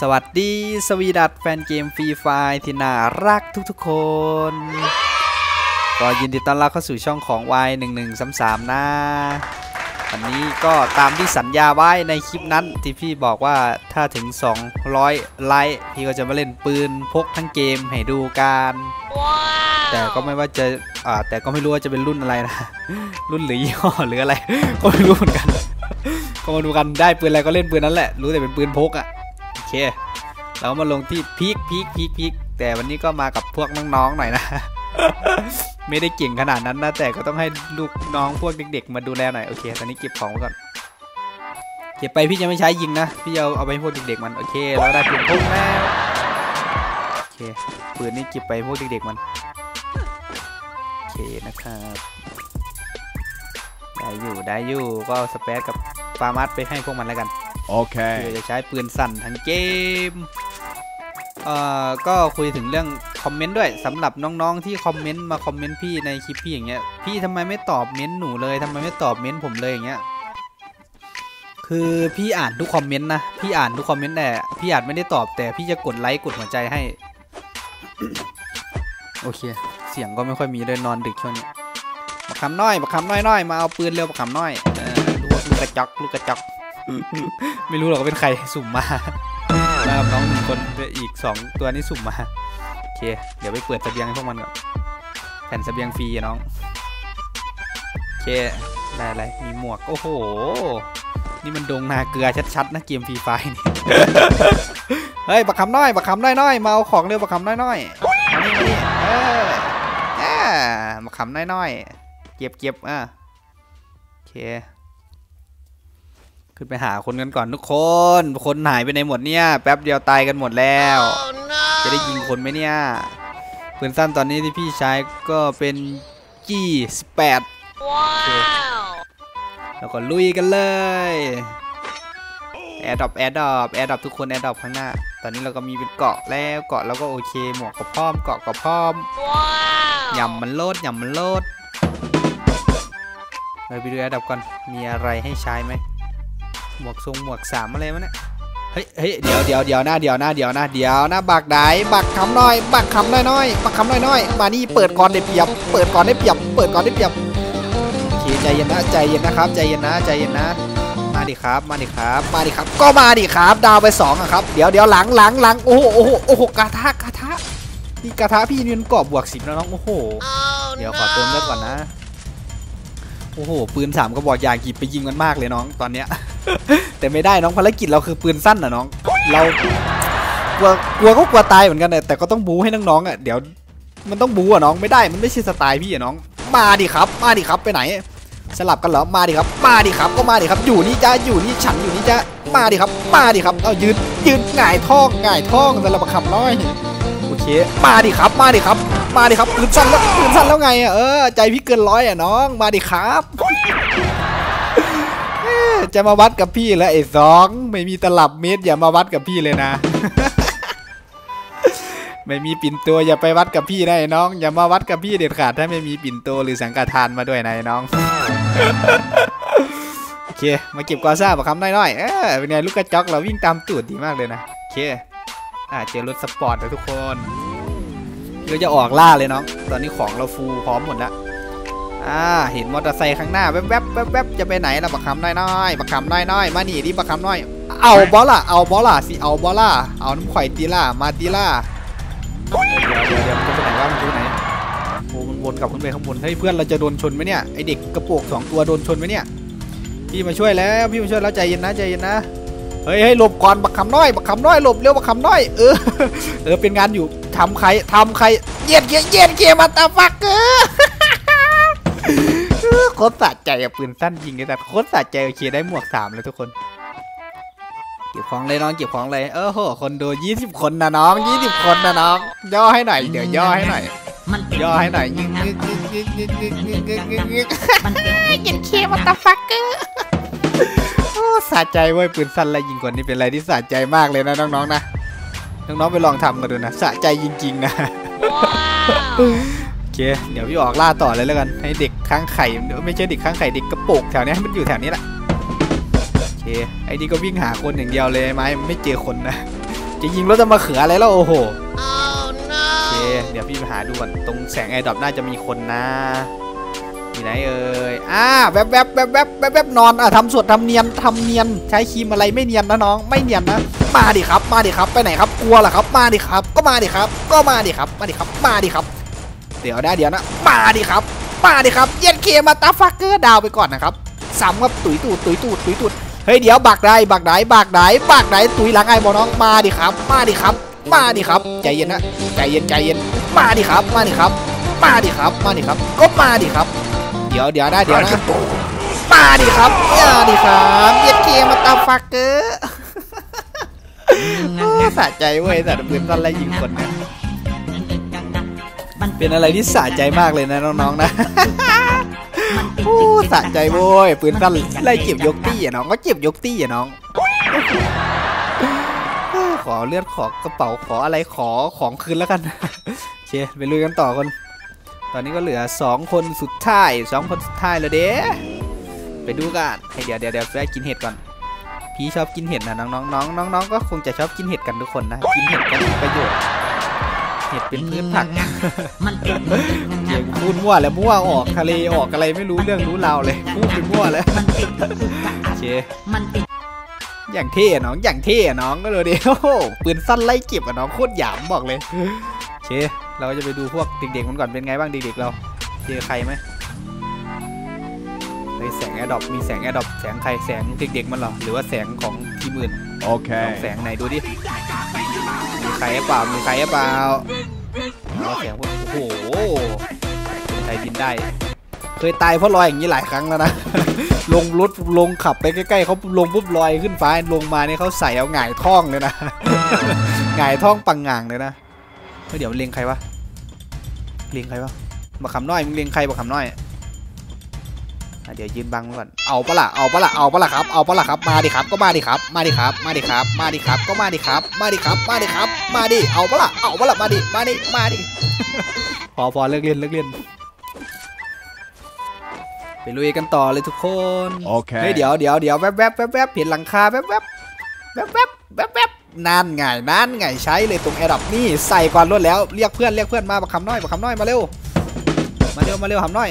สวัสดีสวีดัตแฟนเกมฟรีไฟที่น่ารักทุกๆคน ก็ยินดีต้อนรับเข้าสู่ช่องของ Y1133 นะวันนี้ก็ตามที่สัญญาไว้ในคลิปนั้นที่พี่บอกว่าถ้าถึง 200 ไลค์พี่ก็จะมาเล่นปืนพกทั้งเกมให้ดูกัน แต่ก็ไม่ว่าจะอ่าแต่ก็ไม่รู้ว่าจะเป็นรุ่นอะไรนะ รุ่นหรือยี่ห้อหรืออะไร ก็ไม่รู้เหมือนกันก็มาดูกันได้ปืนอะไรก็เล่นปืนนั้นแหละ รู้แต่เป็นปืนพกอะ่ะโอ เค เราก็มาลงที่พีคพีคพีคพีคแต่วันนี้ก็มากับพวกน้องๆหน่อยนะ ไม่ได้เก่งขนาดนั้นนะ แต่ก็ต้องให้ลูกน้องพวกเด็ก ๆ มาดูแลหน่อย โอเค ตอนนี้เก็บของไว้ก่อน เก็บไปพี่จะไม่ใช้ยิงนะ พี่จะเอาไปให้พวกเด็กๆมัน โอเค เราได้ปืนพกแล้วโอเค ปืนนี้เก็บไปพวกเด็กๆมัน โอเคนะครับได้อยู่ได้อยู่ก็สเปซกับฟาร์มัสไปให้พวกมันแล้วกัน เพื่อจะใช้ปืนสั่นทั้งเกมเอ่อก็คุยถึงเรื่องคอมเมนต์ด้วยสำหรับน้องๆที่คอมเมนต์มาคอมเมนต์พี่ในคลิปพี่อย่างเงี้ยพี่ทำไมไม่ตอบเม้นต์หนูเลยทำไมไม่ตอบเม้นต์ผมเลยอย่างเงี้ยคือพี่อ่านทุกคอมเมนต์นะพี่อ่านทุกคอมเมนต์แต่พี่อาจไม่ได้ตอบแต่พี่จะกดไลค์กดหัวใจให้ โอเค เสียงก็ไม่ค่อยมีเลยนอนดึกช่วงนี้บักคำน้อยบักคำน้อยน้อยมาเอาปืนเร็วบักคำน้อยออลูกลูกกระจอกลูกกระจอก ไม่รู้หรอกว่าเป็นใครสุ่มมาแล้วกับน้องหนึ่งคนอีกสองตัวนี้สุ่มมาโอเค เดี๋ยวไปเปิดเสบียงให้พวกมันก่อนแผ่นเสบียงฟรีอะน้องโอเคได้อะไรมีหมวกโอ้โห นี่มันดงนาเกลือชัดๆนะเกมฟรีไฟนี่เฮ้ยบักคำน้อยบักคำน้อยน้อยๆมาเอาของเร็วบักคำน้อยน้อยๆนี่นี่เอออ่าบักคำน้อยน้อยๆเก็บเก็บอะโอเค ขึ้นไปหาคนกันก่อนทุกคน คนหายไปในหมดเนี่ย แป๊บเดียวตายกันหมดแล้วจะได้ยิงคนไหมเนี่ยปืนสั้นตอนนี้ที่พี่ใช้ก็เป็น G18 แล้วก็ลุยกันเลยแอร์ดรอปแอร์ดรอปแอร์ดรอปทุกคนแอร์ดรอปข้างหน้า ตอนนี้เราก็มีเป็นเกาะแล้วเกาะแล้วก็โอเค หมวกก็พร้อมเกาะก็พร้อมยำมันโลดยำมันโลดเราไปดูแอร์ดรอปก่อนมีอะไรให้ใช้ไหม หมวกทรงหมวกสามอะไรวะเนี่ยเฮ้ยเฮ้ยเดี๋ยวเดี๋ยวเดี๋ยวหน้าเดี๋ยวหน้าเดี๋ยวหน้าเดี๋ยวหน้าบักได้บักคำน้อย บักคำน้อยน้อยบักคำน้อยน้อยมานี่เปิดก่อนได้เปรียบ เปิดก่อนได้เปรียบ เปิดก่อนได้เปรียบโอเคใจเย็นนะใจเย็นนะครับ ใจเย็นนะใจเย็นนะ มาดิครับ มาดิครับ มาดิครับ ก็มาดิครับ ดาวไปสองอะครับ เดี๋ยวเดี๋ยวหลังหลังหลังโอ้โหโอ้โหโอ้โหกระทะกระทะนี่กระทะพี่นี่มันกรอบบวกสิบแล้วน้องโอ้โห เดี๋ยวขอเติมเลือดก่อนนะโอ้โหปืนสามกระบอกยางกีบไปยิงมันมากเลยน้องตอนเนี้ย แต่ไม่ได้น้องภารกิจเราคือปืนสั้นอะน้อง เรากลัวกลัวก็กลัวตายเหมือนกันแต่ก็ต้องบูให้น้องๆอะเดี๋ยวมันต้องบูอะน้องไม่ได้มันไม่ใช่สไตล์พี่อะน้อง มาดิครับ มาดิครับไปไหน สลับกันเหรอมาดิครับ มาดิครับก็มาดิครับ อยู่นี่จ้าอยู่นี่ฉันอยู่นี่จ้ามาดิครับ มาดิครับเอายืนยืนหงายท้องหงายท้องสลับคำน้อยโอเคมาดิครับ มาดิครับ มาดิครับปืนสั้นแล้วปืนสั้นแล้วไงอะเออใจพี่เกินร้อยอะน้อง มาดิครับ จะมาวัดกับพี่แล้วไอ้สองไม่มีตลับเมตรอย่ามาวัดกับพี่เลยนะ ไม่มีปิ่นตัวอย่าไปวัดกับพี่นะไอ้น้อง อย่ามาวัดกับพี่เด็ดขาดถ้าไม่มีปิ่นโตหรือสังฆทานมาด้วยนะไอ้น้องโอเคมาเก็บกอซ่าปะคำน้อยๆเออเป็นไงลูกกระจอกเราวิ่งตามตูดดีมากเลยนะโอเคอ่าเจอรถสปอร์ตแล้วทุกคนเราจะออกล่าเลยน้อง ตอนนี้ของเราฟูลพร้อมหมดแล้ว อ่าเห็นมอเตอร์ไซค์ข้างหน้าแวบๆแวบๆจะไปไหนล่ะบักคำน้อยๆบักคำน้อยๆมาหนีดิบักคำน้อย เอาบอลล่ะเอาบอลล่ะสิเอาบอลล่ะเอาน้ำข่อยตีล่ามาตีล่าเดี๋ยวเดี๋ยวเดี๋ยวมันจะไปไหนวะมันจะไปไหนโอ้มันวนกลับขึ้นไปข้างบนเฮ้ยเพื่อนเราจะโดนชนไหมเนี่ยไอเด็กกระโปรงสองตัวโดนชนไหมเนี่ยพี่มาช่วยแล้วพี่มาช่วยแล้วใจเย็นนะใจเย็นนะเฮ้ยเฮ้หลบก่อนบักคำน้อยบักคำน้อยหลบเร็วบักคำน้อยเออเออเป็นงานอยู่ทำใครทำใครเย็นเย็นเย็นเกมมาตาฟักเกอ โคตรสะใจอะปืนสั้นยิงเลยแต่โคตรสะใจโอเคได้หมวกสามเลยทุกคน เก็บของเลยน้องเก็บของเลยเออโหคนดูยี่สิบคนนะน้องยี่สิบคนนะน้อง ย่อให้หน่อยเดี๋ยวย่อให้หน่อยมันเป็นย่อให้หน่อยยึกนะยึกยึกยึกยึกยึกยึกยึกยึกมันเป็นยิงเคมาตาฟักเกอร์โอ้สะใจเว้ยปืนสั้นและยิงคนนี่เป็นอะไรที่สะใจมากเลยนะน้องๆนะน้องๆไปลองทำกันดูนะสะใจจริงๆนะโอ เค เดี๋ยวพี่ออกล่าต่อเลยแล้วกัน ให้เด็กข้างไข่เดี๋ยวไม่ใช่เด็กข้างไข่เด็กกระโปรงแถวเนี้ยมันอยู่แถวนี้แหละโอเค ไอ้นี่ก็วิ่งหาคนอย่างเดียวเลยไมมันไม่เจอคนนะ จะยิงรถจะมาเขืออะไรแล้วโอ้โหโอเค เดี๋ยวพี่ไปหาดูก่อนตรงแสงไอดอปน่าจะมีคนนะอยู่ไหนเอ่ยอ่าแวบแวบแวบแวบแวบแวบนอนอะทำสวดทำเนียนทำเนียนใช้ครีมอะไรไม่เนียนนะน้อง ไม่เนียนนะ มาดิครับ มาดิครับ ไปไหนครับ กลัวเหรอครับ มาดิครับ ก็มาดิครับ ก็มาดิครับ มาดิครับ มาดิครับ ดี๋ยวนะเดี๋ยวนะมาดิครับมาดิครับเย็นเคมาตาฟักเกอร์ดาวไปก่อนนะครับสามครับตุยตูดตุยตูดตุยตูดเฮ้ยเดี๋ยวบักได้บักได้บักได้บักได้ตุยหลังไอ้บอน้องมาดิครับ มาดิครับ มาดิครับใจเย็นนะใจเย็นใจเย็นมาดิครับ มาดิครับ มาดิครับมาดิครับก็มาดิครับ เดี๋ยวเดี๋ยวนะเดี๋ยวนะมาดิครับมาดิครับเย็นเคมาตาฟักเกอร์สะใจเว้ยแต่ปืนตอนไรยิงคน เนี่ยเป็นอะไรที่สะใจมากเลยนะน้องๆนะโอ้สะใจโว้ยปืนสั้นไล่เก็บยกตี้อะน้องก็เก็บยกตี้อะน้อง ขอเลือดขอกระเป๋าขออะไรขอของคืนแล้วกันเชไปลุยกันต่อคนตอนนี้ก็เหลือ 2 คนสุดท้าย2คนสุดท้ายแล้วเด้ไปดูกันให้เดี๋ยวเดี๋ยวเดี๋ยวแวะกินเห็ดก่อน พี่ชอบกินเห็ดนะน้องๆน้องน้องน้องก็คงจะชอบกินเห็ดกันทุกคนนะ กินเห็ดก็มีประโยชน์ เห็ดเป็นพืชผักมันเป็นเดี๋ยวพูดมั่วแล้วมั่วออกทะเลออกอะไรไม่รู้เรื่องรู้ราวเลยพูดไปมั่วแล้วมันเป็นโอเคมันเป็นอย่างเท่อะน้องอย่างเท่อะน้องก็เลยดิโอ้โหปืนสั้นไล่เก็บอะน้องโคตรหยามบอกเลยโอเคเราจะไปดูพวกเด็กๆมันก่อนเป็นไงบ้างเด็กๆเราเจอใครไหมเฮ้ยแสงแอดดอปมีแสงแอดดอปแสงใครแสงเด็กๆมันเหรอหรือว่าแสงของทีมอื่นลอง Okay. แสงไหนดูดิ มีใครหรือเปล่า มีใครหรือเปล่าเอาแสงพวกโอ้โหคนไทยบินได้ เคยตายเพราะลอยอย่างนี้หลายครั้งแล้วนะ ลงรถลงขับไปใกล้ๆเขาลงปุ๊บลอยขึ้นฟ้าลงมาเนี่ยเขาใส่เอาหงายท้องเลยนะหงายท้องปังงางเลยนะเดี๋ยวเลียงใครวะเลียงใครวะบักคำน้อยมึงเลียงใครบักคำน้อย เดี๋ยวยืนบังไว้ก่อน เอาปะล่ะ เอาปะล่ะ เอาปะล่ะครับ เอาปะล่ะครับ มาดิครับ ก็มาดิครับ มาดิครับ มาดิครับ มาดิครับ ก็มาดิครับ มาดิครับ มาดิครับ มาดิ เอาปะล่ะ เอาปะล่ะ มาดิ มาดิ มาดิ พอพอเลิกเล่นเลิกเล่น ไปลุยกันต่อเลยทุกคน โอเค เฮ้ยเดี๋ยวเดี๋ยวเดี๋ยวแวบแวบแวบแวบเห็นหลังคาแวบแวบแวบแวบแวบแวบนานไงนานไงใช้เลยตรงแอร์ดับนี่ใส่ก่อนรถแล้ว เรียกเพื่อนเรียกเพื่อนมาประคำน้อยประคำน้อยมาเร็ว มาเร็วมาเร็วคำน้อย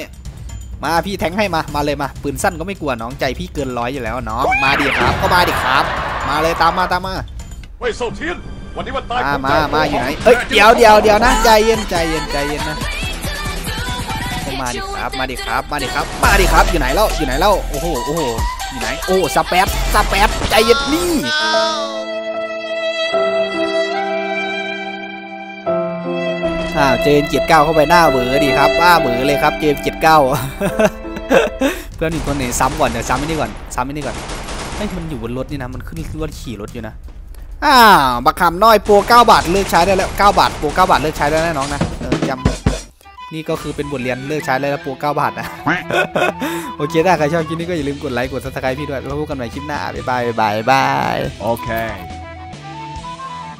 มาพี่แทงให้มา มาเลยมา ปืนสั้นก็ไม่กลัวน้องใจพี่เกินร้อยอยู่แล้วน้อง มาดิครับ ก็มาดิครับ มาเลยตามมาตามมาเว่ยเซาเทียนวันนี้วันตายมาของมาเจ้มาอยู่ไหนเอ้ยเดี๋ยวเดี๋ยวเดี๋ยวนะใจเย็นใจเย็นใจเย็นนะก็มาดิครับ มาดิครับ มาดิครับ มาดิครับ อยู่ไหนแล้วอยู่ไหนแล้วโอ้โห โอ้โห อยู่ไหน โอ้สเปซสเปซใจเย็นนี่าวเจนเจ็ดเก้าเข้าไปหน้าเบอดีครับอ้าเบอเลยครับเจนเจ็ดเก้าเพื่อนอีกคนไหนซ้ำก่อนเดี๋ยวซ้ำไอ้นี่ก่อนซ้ำไอ้นี่ก่อนเฮ้ยมันอยู่บนรถนี่นะมันขึ้นรถขี่รถอยู่นะอ้าวบักคำน้อยโปร9บาทเลิกใช้ได้แล้ว9บาทโปร9บาทเลิกใช้ได้แล้วน้องนะเออจำนี่ก็คือเป็นบทเรียนเลิกใช้ได้แล้วโปร9บาทนะโอเคถ้าใครชอบคลิปนี้ก็อย่าลืมกดไลค์กดซับสไครต์พี่ด้วยแล้วพบกันใหม่คลิปหน้าบ๊ายบายบ๊ายบาย Okay.